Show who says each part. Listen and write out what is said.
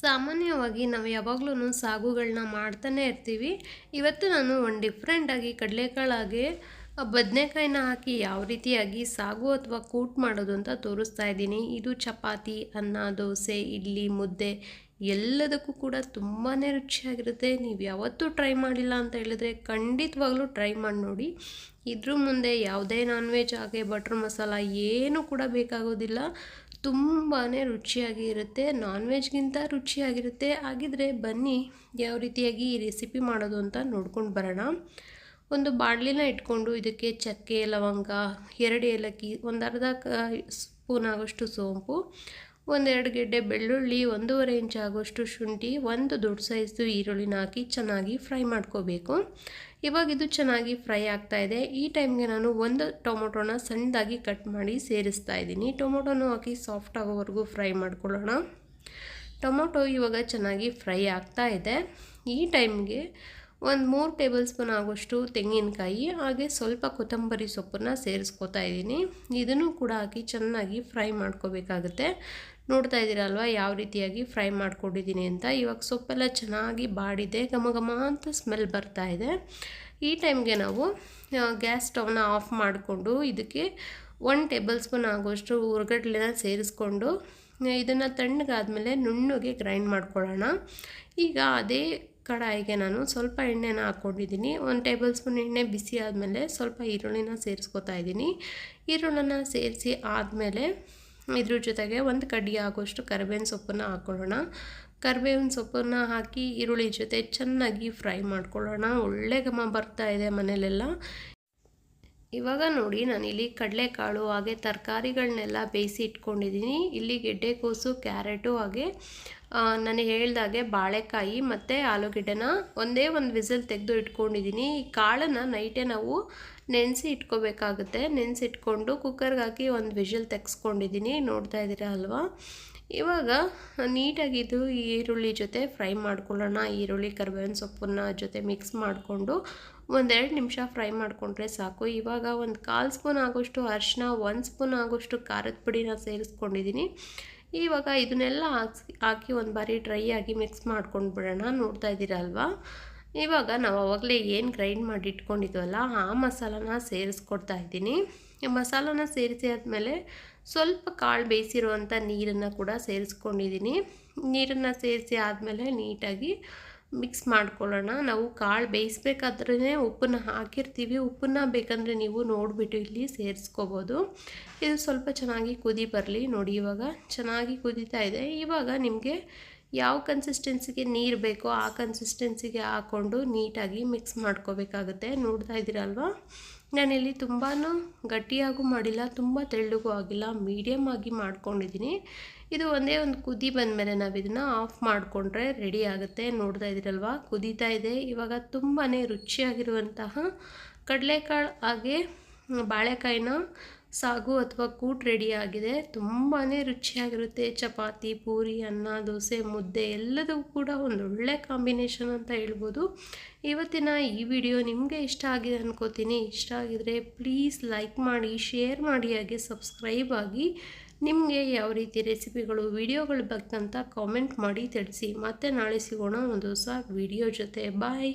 Speaker 1: ಸಾಮಾನ್ಯವಾಗಿ ನಾವು ಯಾವಾಗಲೂ ಸಾಗುಗಳನ್ನ ಮಾಡ್ತಾನೆ ಇರ್ತೀವಿ. ಇವತ್ತು ನಾನು ಒಂದು ಡಿಫ್ರೆಂಟಾಗಿ ಕಡಲೆಕಾಳಾಗೆ ಬದನೆಕಾಯಿನ ಹಾಕಿ ಯಾವ ರೀತಿಯಾಗಿ ಸಾಗು ಅಥವಾ ಕೂಟ್ ಮಾಡೋದು ಅಂತ ತೋರಿಸ್ತಾ ಇದ್ದೀನಿ. ಇದು ಚಪಾತಿ, ಅನ್ನ, ದೋಸೆ, ಇಡ್ಲಿ, ಮುದ್ದೆ ಎಲ್ಲದಕ್ಕೂ ಕೂಡ ತುಂಬಾ ರುಚಿಯಾಗಿರುತ್ತೆ. ನೀವು ಯಾವತ್ತೂ ಟ್ರೈ ಮಾಡಿಲ್ಲ ಅಂತ ಹೇಳಿದ್ರೆ ಖಂಡಿತವಾಗ್ಲೂ ಟ್ರೈ ಮಾಡಿ ನೋಡಿ. ಇದ್ರ ಮುಂದೆ ಯಾವುದೇ ನಾನ್ ವೆಜ್ ಹಾಗೆ ಬಟ್ರ್ ಮಸಾಲ ಏನೂ ಕೂಡ ಬೇಕಾಗೋದಿಲ್ಲ. ತುಂಬಾ ರುಚಿಯಾಗಿ ಇರುತ್ತೆ ನಾನ್ ವೆಜ್ಗಿಂತ ರುಚಿಯಾಗಿರುತ್ತೆ. ಹಾಗಿದ್ರೆ ಬನ್ನಿ, ಯಾವ ರೀತಿಯಾಗಿ ಈ ರೆಸಿಪಿ ಮಾಡೋದು ಅಂತ ನೋಡ್ಕೊಂಡು ಬರೋಣ. ಒಂದು ಬಾಣಲಿನ ಇಟ್ಕೊಂಡು ಇದಕ್ಕೆ ಚಕ್ಕೆ, ಲವಂಗ, ಎರಡು ಏಲಕ್ಕಿ, ಒಂದು ಅರ್ಧ ಸ್ಪೂನ್ ಆಗೋಷ್ಟು ಸೋಂಪು ಒಂದೆರಡು ಗೆಡ್ಡೆ ಬೆಳ್ಳುಳ್ಳಿ, ಒಂದೂವರೆ ಇಂಚ್ ಆಗೋಷ್ಟು ಶುಂಠಿ, ಒಂದು ದೊಡ್ಡ ಸೈಜ್ದು ಈರುಳ್ಳಿನ ಹಾಕಿ ಚೆನ್ನಾಗಿ ಫ್ರೈ ಮಾಡ್ಕೋಬೇಕು. ಇವಾಗ ಇದು ಚೆನ್ನಾಗಿ ಫ್ರೈ ಆಗ್ತಾ ಇದೆ. ಈ ಟೈಮ್ಗೆ ನಾನು ಒಂದು ಟೊಮೊಟೊನ ಸಣ್ಣದಾಗಿ ಕಟ್ ಮಾಡಿ ಸೇರಿಸ್ತಾ ಇದ್ದೀನಿ. ಟೊಮೊಟೊನೂ ಹಾಕಿ ಸಾಫ್ಟ್ ಆಗೋವರೆಗೂ ಫ್ರೈ ಮಾಡ್ಕೊಳ್ಳೋಣ. ಟೊಮೊಟೊ ಇವಾಗ ಚೆನ್ನಾಗಿ ಫ್ರೈ ಆಗ್ತಾ ಇದೆ. ಈ ಟೈಮ್ಗೆ ಒಂದು ಮೂರು ಟೇಬಲ್ ಸ್ಪೂನ್ ಆಗೋಷ್ಟು ತೆಂಗಿನಕಾಯಿ, ಹಾಗೆ ಸ್ವಲ್ಪ ಕೊತ್ತಂಬರಿ ಸೊಪ್ಪನ್ನು ಸೇರಿಸ್ಕೊತಾ ಇದ್ದೀನಿ. ಇದನ್ನು ಕೂಡ ಹಾಕಿ ಚೆನ್ನಾಗಿ ಫ್ರೈ ಮಾಡ್ಕೋಬೇಕಾಗುತ್ತೆ. ನೋಡ್ತಾ ಇದ್ದೀರಲ್ವ ಯಾವ ರೀತಿಯಾಗಿ ಫ್ರೈ ಮಾಡ್ಕೊಂಡಿದ್ದೀನಿ ಅಂತ? ಇವಾಗ ಸೊಪ್ಪೆಲ್ಲ ಚೆನ್ನಾಗಿ ಬಾಡಿದೆ, ಘಮ ಘಮ ಅಂತ ಸ್ಮೆಲ್ ಬರ್ತಾ ಇದೆ. ಈ ಟೈಮ್ಗೆ ನಾವು ಗ್ಯಾಸ್ ಸ್ಟವ್ನ ಆಫ್ ಮಾಡಿಕೊಂಡು ಇದಕ್ಕೆ ಒನ್ ಟೇಬಲ್ ಸ್ಪೂನ್ ಆಗೋಷ್ಟು ಉರ್ಗಡ್ಲೆನ ಸೇರಿಸ್ಕೊಂಡು, ಇದನ್ನು ತಣ್ಣಗಾದಮೇಲೆ ನುಣ್ಣಗೆ ಗ್ರೈಂಡ್ ಮಾಡ್ಕೊಳ್ಳೋಣ. ಈಗ ಅದೇ ಕಡಾಯಿಗೆ ನಾನು ಸ್ವಲ್ಪ ಎಣ್ಣೆನ ಹಾಕ್ಕೊಂಡಿದ್ದೀನಿ. ಒಂದು ಟೇಬಲ್ ಸ್ಪೂನ್ ಎಣ್ಣೆ ಬಿಸಿ ಆದಮೇಲೆ ಸ್ವಲ್ಪ ಈರುಳ್ಳಿನ ಸೇರಿಸ್ಕೊತಾ ಇದ್ದೀನಿ. ಈರುಳ್ಳಿನ ಸೇರಿಸಿ ಆದಮೇಲೆ ಇದ್ರ ಜೊತೆಗೆ ಒಂದು ಕಡ್ಡಿ ಆಗೋಷ್ಟು ಕರಿಬೇವಿನ ಸೊಪ್ಪನ್ನು ಹಾಕ್ಕೊಳ್ಳೋಣ. ಕರಿಬೇವಿನ ಸೊಪ್ಪನ್ನು ಹಾಕಿ ಈರುಳ್ಳಿ ಜೊತೆ ಚೆನ್ನಾಗಿ ಫ್ರೈ ಮಾಡ್ಕೊಳ್ಳೋಣ. ಒಳ್ಳೆ ಘಮ ಬರ್ತಾ ಇದೆ ಮನೇಲೆಲ್ಲ. ಇವಾಗ ನೋಡಿ ನಾನಿಲ್ಲಿ ಕಡಲೆಕಾಳು, ಹಾಗೆ ತರಕಾರಿಗಳನ್ನೆಲ್ಲ ಬೇಯಿಸಿ ಇಟ್ಕೊಂಡಿದ್ದೀನಿ. ಇಲ್ಲಿ ಗೆಡ್ಡೆಕೋಸು, ಕ್ಯಾರೆಟು, ಹಾಗೆ ನಾನು ಹೇಳ್ದಾಗೆ ಬಾಳೆಕಾಯಿ ಮತ್ತು ಆಲೂಗೆಡ್ಡೆನ ಒಂದೇ ಒಂದು ವಿಸಲ್ ತೆಗೆದು ಇಟ್ಕೊಂಡಿದ್ದೀನಿ. ಈ ಕಾಳನ್ನು ನೈಟೇ ನಾವು ನೆನೆಸಿ ಇಟ್ಕೋಬೇಕಾಗುತ್ತೆ. ನೆನೆಸಿಟ್ಕೊಂಡು ಕುಕ್ಕರ್ಗೆ ಹಾಕಿ ಒಂದು ವಿಷಲ್ ತೆಗೆಸ್ಕೊಂಡಿದ್ದೀನಿ. ನೋಡ್ತಾ ಇದ್ದೀರಾ ಅಲ್ವಾ? ಇವಾಗ ನೀಟಾಗಿದ್ದು ಈರುಳ್ಳಿ ಜೊತೆ ಫ್ರೈ ಮಾಡ್ಕೊಳ್ಳೋಣ. ಈರುಳ್ಳಿ, ಕರ್ಬೇವಿನ ಸೊಪ್ಪನ್ನ ಜೊತೆ ಮಿಕ್ಸ್ ಮಾಡಿಕೊಂಡು ಒಂದೆರಡು ನಿಮಿಷ ಫ್ರೈ ಮಾಡಿಕೊಂಡ್ರೆ ಸಾಕು. ಇವಾಗ ಒಂದು ಕಾಲು ಸ್ಪೂನ್ ಆಗೋಷ್ಟು ಅರಿಶಿನ, ಒಂದು ಸ್ಪೂನ್ ಆಗೋಷ್ಟು ಖಾರದ ಪುಡಿನ ಸೇರಿಸ್ಕೊಂಡಿದ್ದೀನಿ ಇವಾಗ ಇದನ್ನೆಲ್ಲ ಹಾಕಿ ಹಾಕಿ ಒಂದು ಬಾರಿ ಡ್ರೈ ಆಗಿ ಮಿಕ್ಸ್ ಮಾಡ್ಕೊಂಡು ಬಿಡೋಣ ನೋಡ್ತಾ ಇದ್ದೀರಲ್ವಾ ಇವಾಗ ನಾವು ಆವಾಗಲೇ ಏನು ಗ್ರೈಂಡ್ ಮಾಡಿ ಇಟ್ಕೊಂಡಿದ್ವಲ್ಲ, ಆ ಮಸಾಲನ ಸೇರಿಸ್ಕೊಡ್ತಾ ಇದ್ದೀನಿ. ಮಸಾಲನ ಸೇರಿಸಿ ಆದಮೇಲೆ ಸ್ವಲ್ಪ ಕಾಳು ಬೇಯಿಸಿರುವಂಥ ನೀರನ್ನು ಕೂಡ ಸೇರಿಸ್ಕೊಂಡಿದ್ದೀನಿ. ನೀರನ್ನು ಸೇರಿಸಿ ಆದಮೇಲೆ ನೀಟಾಗಿ ಮಿಕ್ಸ್ ಮಾಡ್ಕೊಳ್ಳೋಣ. ನಾವು ಕಾಳು ಬೇಯಿಸ್ಬೇಕಾದ್ರೇ ಉಪ್ಪನ್ನ ಹಾಕಿರ್ತೀವಿ. ಉಪ್ಪನ್ನ ಬೇಕಂದರೆ ನೀವು ನೋಡಿಬಿಟ್ಟು ಇಲ್ಲಿ ಸೇರಿಸ್ಕೋಬೋದು. ಇದು ಸ್ವಲ್ಪ ಚೆನ್ನಾಗಿ ಕುದಿ ಬರಲಿ ನೋಡಿ ಇವಾಗ. ಚೆನ್ನಾಗಿ ಕುದೀತಾ ಇದೆ. ಇವಾಗ ನಿಮಗೆ ಯಾವ ಕನ್ಸಿಸ್ಟೆನ್ಸಿಗೆ ನೀರು ಬೇಕೋ ಆ ಕನ್ಸಿಸ್ಟೆನ್ಸಿಗೆ ಹಾಕ್ಕೊಂಡು ನೀಟಾಗಿ ಮಿಕ್ಸ್ ಮಾಡ್ಕೋಬೇಕಾಗುತ್ತೆ. ನೋಡ್ತಾ ಇದ್ದೀರಲ್ವಾ ನಾನಿಲ್ಲಿ ತುಂಬಾ ಗಟ್ಟಿಯಾಗೂ ಮಾಡಿಲ್ಲ, ತುಂಬ ತೆಳ್ಳಗೂ ಆಗಿಲ್ಲ ಮೀಡಿಯಮ್ ಆಗಿ ಮಾಡ್ಕೊಂಡಿದ್ದೀನಿ. ಇದು ಒಂದೇ ಒಂದು ಕುದಿ ಬಂದಮೇಲೆ ನಾವು ಇದನ್ನು ಆಫ್ ಮಾಡಿಕೊಂಡ್ರೆ ರೆಡಿ ಆಗುತ್ತೆ. ನೋಡ್ತಾ ಇದ್ದೀರಲ್ವ ಕುದೀತಾ ಇದೆ. ಇವಾಗ ತುಂಬಾ ರುಚಿಯಾಗಿರುವಂತಹ ಕಡಲೆಕಾಳು ಹಾಗೆ ಬಾಳೆಕಾಯಿನ ಸಾಗು ಅಥವಾ ಕೂಟ್ ರೆಡಿಯಾಗಿದೆ ತುಂಬಾ ರುಚಿಯಾಗಿರುತ್ತೆ. ಚಪಾತಿ, ಪೂರಿ, ಅನ್ನ, ದೋಸೆ, ಮುದ್ದೆ ಎಲ್ಲದೂ ಕೂಡ ಒಂದು ಒಳ್ಳೆ ಕಾಂಬಿನೇಷನ್ ಅಂತ ಹೇಳ್ಬೋದು. ಇವತ್ತಿನ ಈ ವಿಡಿಯೋ ನಿಮಗೆ ಇಷ್ಟ ಆಗಿದೆ ಅನ್ಕೋತೀನಿ. ಇಷ್ಟ ಆಗಿದರೆ ಪ್ಲೀಸ್ ಲೈಕ್ ಮಾಡಿ ಶೇರ್ ಮಾಡಿ, ಹಾಗೆ ಸಬ್ಸ್ಕ್ರೈಬ್ ಆಗಿ ನಿಮಗೆ ಯಾವ ರೀತಿ ರೆಸಿಪಿಗಳು ವಿಡಿಯೋಗಳು ಬೇಕಂತ ಕಾಮೆಂಟ್ ಮಾಡಿ ತಿಳಿಸಿ. ಮತ್ತೆ ನಾಳೆ ಸಿಗೋಣ ಒಂದು ಹೊಸ ವಿಡಿಯೋ ಜೊತೆ. ಬಾಯ್